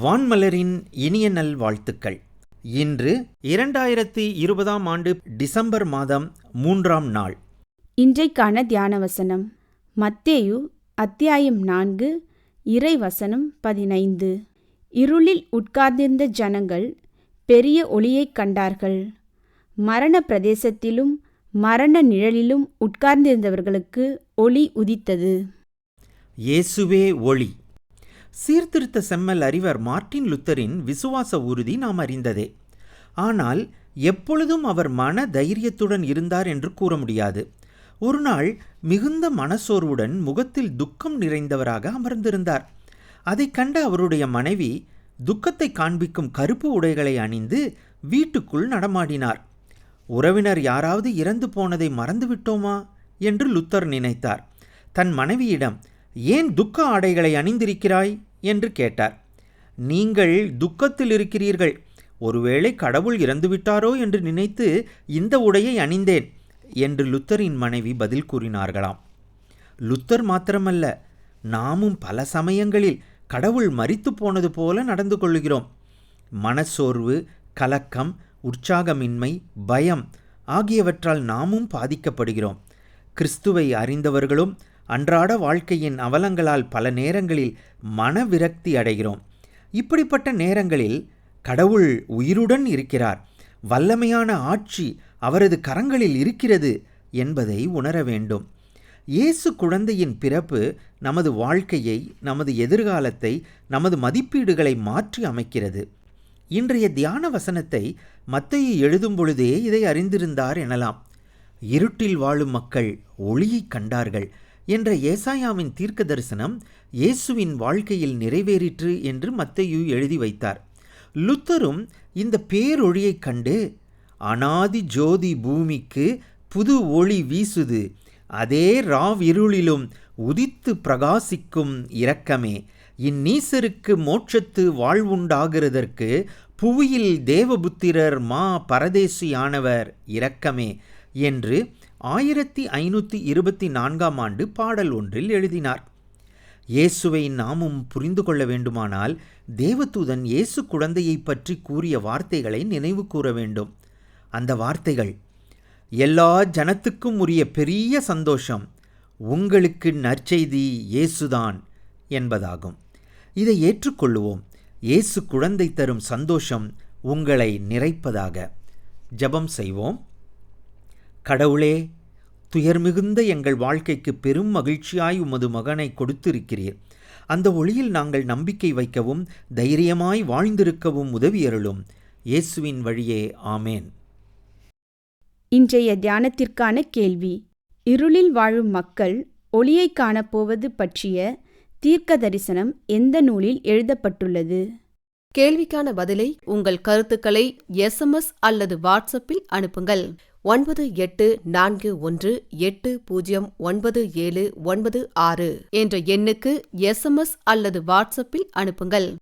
வான்மலரின் இனிய நல் வாழ்த்துக்கள். இன்று இரண்டாயிரத்தி இருபதாம் ஆண்டு டிசம்பர் மாதம் மூன்றாம் நாள். இன்றைக்கான தியான வசனம் மத்தேயு அத்தியாயம் நான்கு இறை வசனம் பதினைந்து. இருளில் உட்கார்ந்திருந்த ஜனங்கள் பெரிய ஒளியைக் கண்டார்கள். மரண பிரதேசத்திலும் மரண நிழலிலும் உட்கார்ந்திருந்தவர்களுக்கு ஒளி உதித்தது. இயேசுவே ஒளி. சீர்திருத்த செம்மல் அறிவர் மார்ட்டின் லுத்தரின் விசுவாச உறுதி நாம் அறிந்ததே. ஆனால் எப்பொழுதும் அவர் மன தைரியத்துடன் இருந்தார் என்று கூற முடியாது. ஒரு நாள் மிகுந்த மனசோர்வுடன் முகத்தில் துக்கம் நிறைந்தவராக அமர்ந்திருந்தார். அதை கண்ட அவருடைய மனைவி துக்கத்தை காண்பிக்கும் கருப்பு உடைகளை அணிந்து வீட்டுக்குள் நடமாடினார். உறவினர் யாராவது இறந்து போனதை மறந்துவிட்டோமா? என்று லுத்தர் நினைத்தார். தன் மனைவியிடம் ஏன் துக்க ஆடைகளை அணிந்திருக்கிறாய்? என்று கேட்டார். நீங்கள் துக்கத்தில் இருக்கிறீர்கள். ஒருவேளை கடவுள் இறந்துவிட்டாரோ என்று நினைத்து இந்த உடையை அணிந்தேன் என்று லுத்தரின் மனைவி பதில் கூறினார்களாம். லுத்தர் மாத்திரமல்ல நாமும் பல சமயங்களில் கடவுள் மறித்து போனது போல நடந்து கொள்கிறோம். மனச்சோர்வு கலக்கம் உற்சாகமின்மை பயம் ஆகியவற்றால் நாமும் பாதிக்கப்படுகிறோம். கிறிஸ்துவை அறிந்தவர்களும் அன்றாட வாழ்க்கையின் அவலங்களால் பல நேரங்களில் மனவிரக்தி அடைகிறோம். இப்படிப்பட்ட நேரங்களில் கடவுள் உயிருடன் இருக்கிறார். வல்லமையான ஆட்சி அவரது கரங்களில் இருக்கிறது என்பதை உணர வேண்டும். இயேசு குழந்தையின் பிறப்பு நமது வாழ்க்கையை நமது எதிர்காலத்தை நமது மதிப்பீடுகளை மாற்றி அமைக்கிறது. இன்றைய தியான வசனத்தை மத்தையை எழுதும் பொழுதே இதை அறிந்திருந்தார் எனலாம். இருட்டில் வாழும் மக்கள் ஒளியைக் கண்டார்கள். என்ற ஏசாயாவின் தீர்க்க தரிசனம் இயேசுவின் வாழ்க்கையில் நிறைவேறிற்று என்று மத்தையு எழுதி வைத்தார். லுத்தரும் இந்த பேரொழியைக் கண்டு அனாதி ஜோதி பூமிக்கு புது ஒளி வீசுது அதே ராவிருளிலும் உதித்து பிரகாசிக்கும் இரக்கமே. இந்நீசருக்கு மோட்சத்து வாழ்வுண்டாகிறதற்கு புவியில் தேவபுத்திரர் மா பரதேசியானவர் இரக்கமே என்று ஆயிரத்தி ஐநூற்றி இருபத்தி நான்காம் ஆண்டு பாடல் ஒன்றில் எழுதினார். இயேசுவை நாமும் புரிந்து கொள்ள வேண்டுமானால் தேவதூதன் இயேசு குழந்தையை பற்றி கூறிய வார்த்தைகளை நினைவு கூற வேண்டும். அந்த வார்த்தைகள் எல்லா ஜனத்துக்கும் உரிய பெரிய சந்தோஷம் உங்களுக்கு நற்செய்தி இயேசுதான் என்பதாகும். இதை ஏற்றுக்கொள்ளுவோம். இயேசு குழந்தை தரும் சந்தோஷம் உங்களை நிறைப்பதாக. ஜெபம் செய்வோம். கடவுளே துயர் மிகுந்த எங்கள் வாழ்க்கைக்கு பெரும் மகிழ்ச்சியாய் உமது மகனை கொடுத்திருக்கிறீர். அந்த ஒளியில் நாங்கள் நம்பிக்கை வைக்கவும் தைரியமாய் வாழ்ந்திருக்கவும் உதவியருளும். இயேசுவின் வழியே ஆமேன். இன்றைய தியானத்திற்கான கேள்வி. இருளில் வாழும் மக்கள் ஒளியைக் காணப்போவது பற்றிய தீர்க்க தரிசனம் எந்த நூலில் எழுதப்பட்டுள்ளது? கேள்விக்கான பதிலை உங்கள் கருத்துக்களை எஸ்எம்எஸ் அல்லது வாட்ஸ்அப்பில் அனுப்புங்கள். ஒன்பது எட்டு நான்கு ஒன்று எட்டு பூஜ்ஜியம் ஒன்பது ஏழு ஒன்பது ஆறு என்ற எண்ணுக்கு எஸ்எம்எஸ் அல்லது வாட்ஸ்அப்பில் அனுப்புங்கள்.